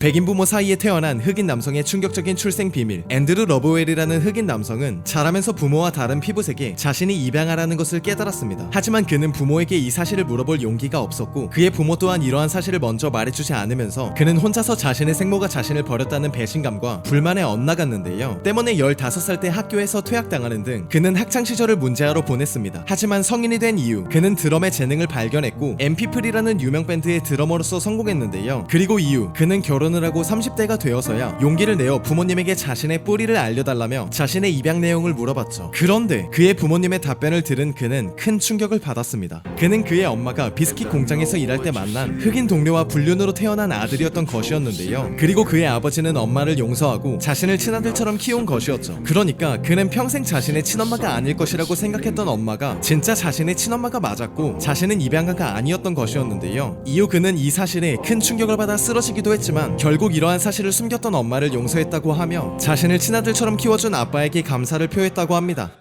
백인 부모 사이에 태어난 흑인 남성의 충격적인 출생 비밀 앤드루 러브웰이라는 흑인 남성은 자라면서 부모와 다른 피부색에 자신이 입양하라는 것을 깨달았습니다. 하지만 그는 부모에게 이 사실을 물어볼 용기가 없었고 그의 부모 또한 이러한 사실을 먼저 말해주지 않으면서 그는 혼자서 자신의 생모가 자신을 버렸다는 배신감과 불만에 엇나갔는데요. 때문에 15살 때 학교에서 퇴학당하는 등 그는 학창 시절을 문제아로 보냈습니다. 하지만 성인이 된 이후 그는 드럼의 재능을 발견했고 엠피플이라는 유명 밴드의 드러머로서 성공했는데요. 그리고 이후 그는 결혼 을 하고 30대가 되어서야 용기를 내어 부모님에게 자신의 뿌리를 알려달라며 자신의 입양 내용을 물어봤죠. 그런데 그의 부모님의 답변을 들은 그는 큰 충격을 받았습니다. 그는 그의 엄마가 비스킷 공장에서 일할 때 만난 흑인 동료와 불륜으로 태어난 아들이었던 것이었는데요. 그리고 그의 아버지는 엄마를 용서하고 자신을 친아들처럼 키운 것이었죠. 그러니까 그는 평생 자신의 친엄마가 아닐 것이라고 생각했던 엄마가 진짜 자신의 친엄마가 맞았고 자신은 입양아가 아니었던 것이었는데요. 이후 그는 이 사실에 큰 충격을 받아 쓰러지기도 했지만 결국 이러한 사실을 숨겼던 엄마를 용서했다고 하며 자신을 친아들처럼 키워준 아빠에게 감사를 표했다고 합니다.